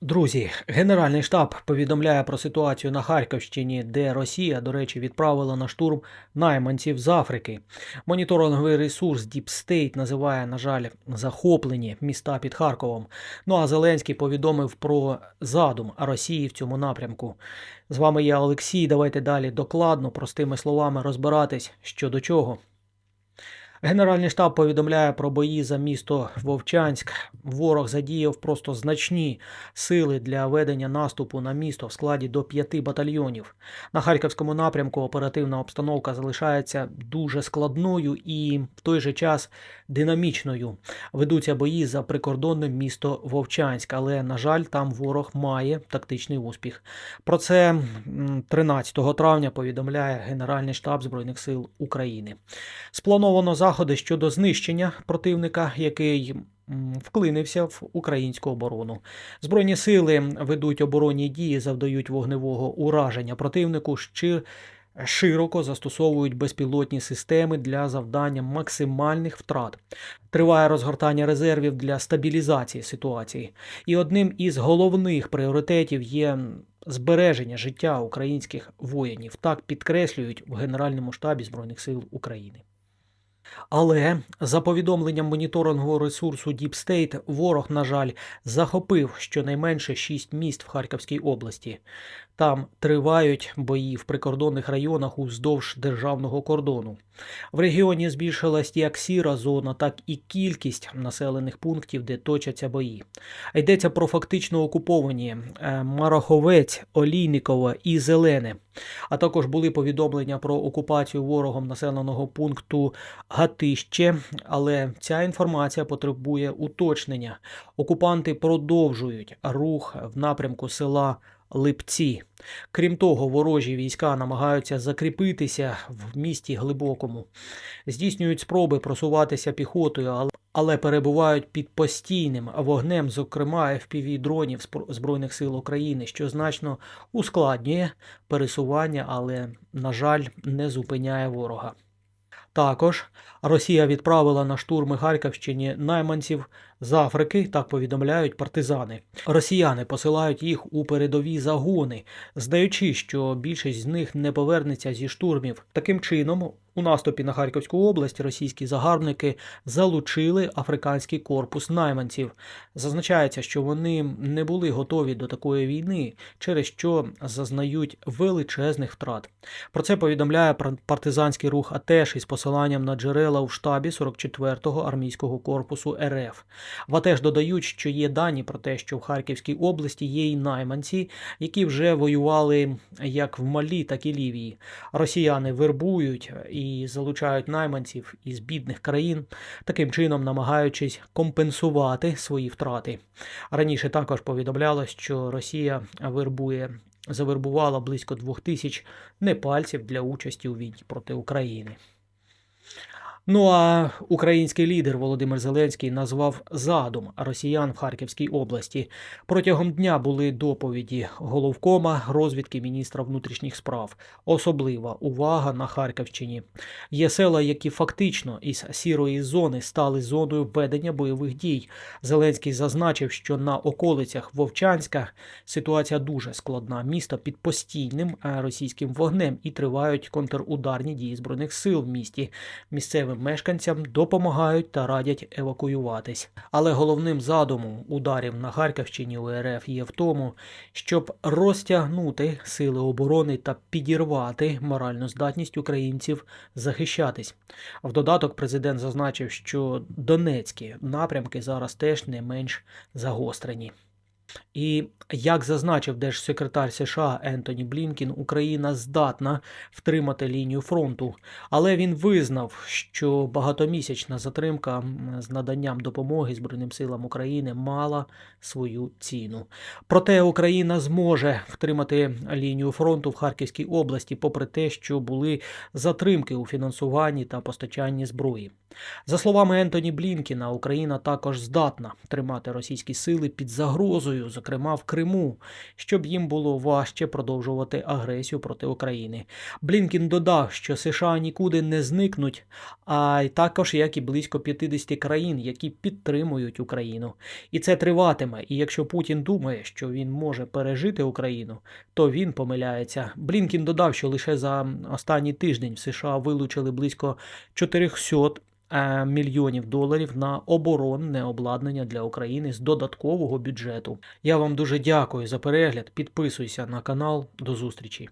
Друзі, Генеральний штаб повідомляє про ситуацію на Харківщині, де Росія, до речі, відправила на штурм найманців з Африки. Моніторинговий ресурс Deep State називає, на жаль, захоплені міста під Харковом. Ну а Зеленський повідомив про задум Росії в цьому напрямку. З вами я Олексій. Давайте далі докладно, простими словами розбиратись, що до чого. Генеральний штаб повідомляє про бої за місто Вовчанськ. Ворог задіяв просто значні сили для ведення наступу на місто в складі до п'яти батальйонів. На харківському напрямку оперативна обстановка залишається дуже складною і в той же час динамічною. Ведуться бої за прикордонним місто Вовчанськ, але на жаль, там ворог має тактичний успіх. Про це 13 травня повідомляє Генеральний штаб Збройних сил України. Сплановано заходи щодо знищення противника, який вклинився в українську оборону. Збройні сили ведуть оборонні дії, завдають вогневого ураження противнику. Щи... Широко застосовують безпілотні системи для завдання максимальних втрат. Триває розгортання резервів для стабілізації ситуації. І одним із головних пріоритетів є збереження життя українських воїнів. Так підкреслюють в Генеральному штабі Збройних сил України. Але за повідомленням моніторингового ресурсу Deep State, ворог, на жаль, захопив щонайменше шість міст в Харківській області. Там тривають бої в прикордонних районах уздовж державного кордону. В регіоні збільшилась як сіра зона, так і кількість населених пунктів, де точаться бої. Йдеться про фактично окуповані е, Мараховець, Олійниково і Зелене. А також були повідомлення про окупацію ворогом населеного пункту Гатище, але ця інформація потребує уточнення. Окупанти продовжують рух в напрямку села Липці. Крім того, ворожі війська намагаються закріпитися в місті глибокому, здійснюють спроби просуватися піхотою, але перебувають під постійним вогнем, зокрема fpv дронів Збройних сил України, що значно ускладнює пересування, але, на жаль, не зупиняє ворога. Також Росія відправила на штурми Харківщині найманців з Африки, так повідомляють партизани. Росіяни посилають їх у передові загони, здаючи, що більшість з них не повернеться зі штурмів. Таким чином, у наступі на Харківську область російські загарбники залучили африканський корпус найманців. Зазначається, що вони не були готові до такої війни, через що зазнають величезних втрат. Про це повідомляє партизанський рух АТЕШ із посиланням на джерела у штабі 44-го армійського корпусу РФ. В АТЕШ додають, що є дані про те, що в Харківській області є і найманці, які вже воювали як в Малі, так і Лівії. Росіяни вербують і залучають найманців із бідних країн, таким чином намагаючись компенсувати свої втрати. Раніше також повідомлялось, що Росія вербує. Завербувала близько двох тисяч непальців для участі у війні проти України. Ну а український лідер Володимир Зеленський назвав задум росіян в Харківській області. Протягом дня були доповіді головкома розвідки міністра внутрішніх справ. Особлива увага на Харківщині. Є села, які фактично із сірої зони стали зоною ведення бойових дій. Зеленський зазначив, що на околицях Вовчанська ситуація дуже складна. Місто під постійним е, російським вогнем і тривають контрударні дії збройних сил в місті. Місцевим мешканцям допомагають та радять евакуюватись. Але головним задумом ударів на Харківщині у РФ є в тому, щоб розтягнути сили оборони та підірвати моральну здатність українців захищатись. В додаток президент зазначив, що донецькі напрямки зараз теж не менш загострені. І як зазначив держсекретар США Ентоні Блінкін, Україна здатна втримати лінію фронту, але він визнав, що багатомісячна затримка з наданням допомоги Збройним силам України мала свою ціну. Проте Україна зможе втримати лінію фронту в Харківській області, попри те, що були затримки у фінансуванні та постачанні зброї. За словами Ентоні Блінкіна, Україна також здатна тримати російські сили під загрозою, зокрема зокрема в Криму, щоб їм було важче продовжувати агресію проти України. Блінкін додав, що США нікуди не зникнуть, а й також як і близько 50 країн, які підтримують Україну. І це триватиме. І якщо Путін думає, що він може пережити Україну, то він помиляється. Блінкін додав, що лише за останній тиждень в США вилучили близько 400 е, мільйонів доларів на оборонне обладнання для України з додаткового бюджету. Я вам дуже дякую за перегляд. Підписуйся на канал. До зустрічі.